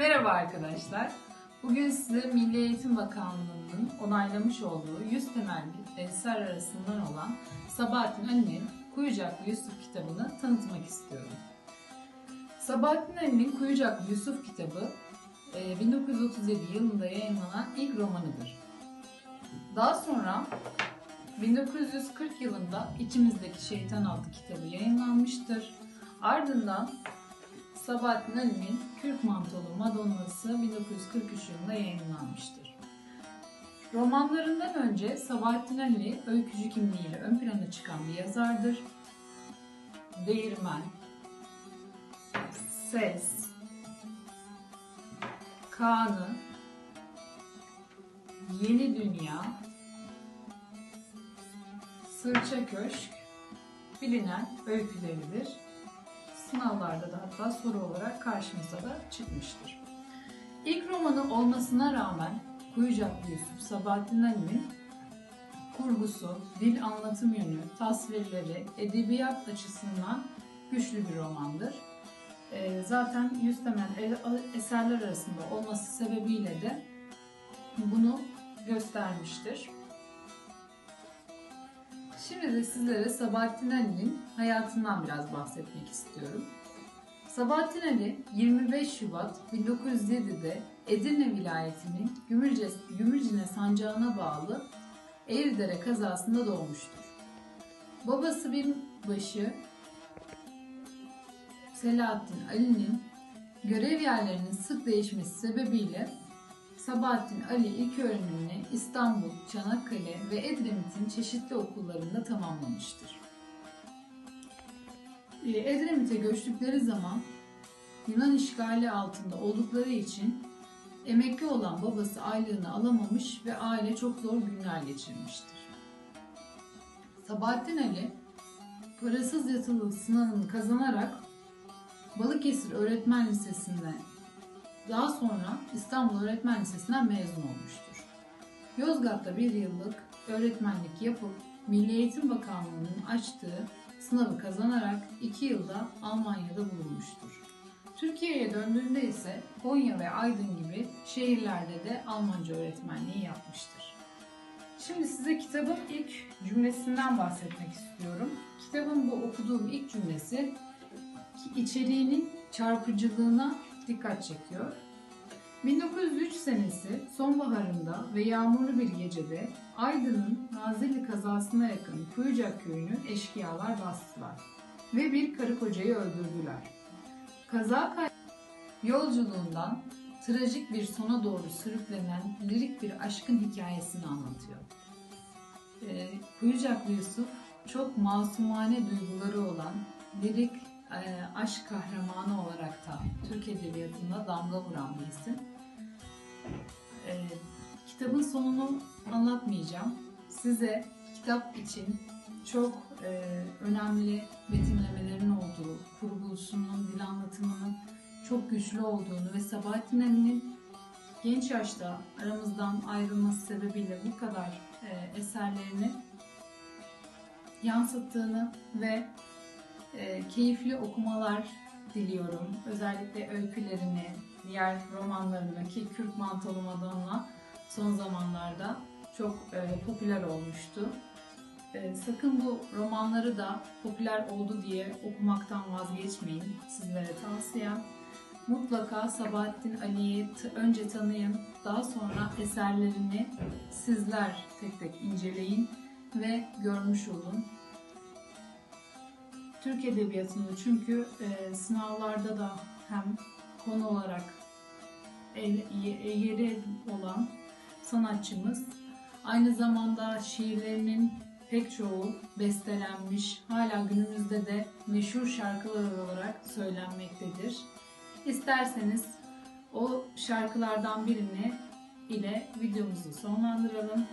Merhaba arkadaşlar. Bugün size Milli Eğitim Bakanlığı'nın onaylamış olduğu 100 temel eser arasından olan Sabahattin Ali'nin Kuyucaklı Yusuf kitabını tanıtmak istiyorum. Sabahattin Ali'nin Kuyucaklı Yusuf kitabı e, 1937 yılında yayınlanan ilk romanıdır. Daha sonra 1940 yılında İçimizdeki Şeytan adlı kitabı yayınlanmıştır. Ardından Sabahattin Ali'nin Kürk Mantolu Madonnası 1943 yılında yayınlanmıştır. Romanlarından önce Sabahattin Ali öykücü kimliğiyle ön plana çıkan bir yazardır. Değirmen, Ses, Kanı, Yeni Dünya, Sırça Köşk bilinen öyküleridir sınavlarda da hatta soru olarak karşımıza da çıkmıştır. İlk romanı olmasına rağmen Kuyucaklı Yusuf Sabahattin Ali'nin kurgusu, dil anlatım yönü, tasvirleri, edebiyat açısından güçlü bir romandır. Ee, zaten yüz temel eserler arasında olması sebebiyle de bunu göstermiştir. Şimdi de sizlere Sabahattin Ali'nin hayatından biraz bahsetmek istiyorum. Sabahattin Ali 25 Şubat 1907'de Edirne vilayetinin Gümülce, Gümülcine sancağına bağlı Eğridere kazasında doğmuştur. Babası binbaşı Selahattin Ali'nin görev yerlerinin sık değişmesi sebebiyle Sabahattin Ali ilk öğrenimini İstanbul, Çanakkale ve Edremit'in çeşitli okullarında tamamlamıştır. Ee, Edremit'e göçtükleri zaman Yunan işgali altında oldukları için emekli olan babası aylığını alamamış ve aile çok zor günler geçirmiştir. Sabahattin Ali parasız yatılı sınavını kazanarak Balıkesir Öğretmen Lisesi'nde daha sonra İstanbul Öğretmen Lisesi'nden mezun olmuştur. Yozgat'ta bir yıllık öğretmenlik yapıp Milli Eğitim Bakanlığı'nın açtığı sınavı kazanarak iki yılda Almanya'da bulunmuştur. Türkiye'ye döndüğünde ise Konya ve Aydın gibi şehirlerde de Almanca öğretmenliği yapmıştır. Şimdi size kitabın ilk cümlesinden bahsetmek istiyorum. Kitabın bu okuduğum ilk cümlesi içeriğinin çarpıcılığına dikkat çekiyor. 1903 senesi sonbaharında ve yağmurlu bir gecede Aydın'ın Nazilli kazasına yakın Kuyucak köyünü eşkıyalar bastılar ve bir karı kocayı öldürdüler. Kaza kay yolculuğundan trajik bir sona doğru sürüklenen lirik bir aşkın hikayesini anlatıyor. E, Kuyucaklı Yusuf çok masumane duyguları olan lirik aşk kahramanı olarak da Türk Edebiyatı'nda damga vuran bir isim. E, kitabın sonunu anlatmayacağım. Size kitap için çok e, önemli betimlemelerin olduğu, kurgusunun, dil anlatımının çok güçlü olduğunu ve Sabahattin Ali'nin genç yaşta aramızdan ayrılması sebebiyle bu kadar e, eserlerini yansıttığını ve e, keyifli okumalar diliyorum. Özellikle öykülerini, diğer romanlarını ki Kürk Mantolu Madonna son zamanlarda çok e, popüler olmuştu. E, sakın bu romanları da popüler oldu diye okumaktan vazgeçmeyin. Sizlere tavsiyem. Mutlaka Sabahattin Ali'yi önce tanıyın, daha sonra eserlerini sizler tek tek inceleyin ve görmüş olun. Türk Edebiyatı'nda çünkü e, sınavlarda da hem konu olarak el, yeri olan sanatçımız aynı zamanda şiirlerinin pek çoğu bestelenmiş, hala günümüzde de meşhur şarkılar olarak söylenmektedir. İsterseniz o şarkılardan birini ile videomuzu sonlandıralım.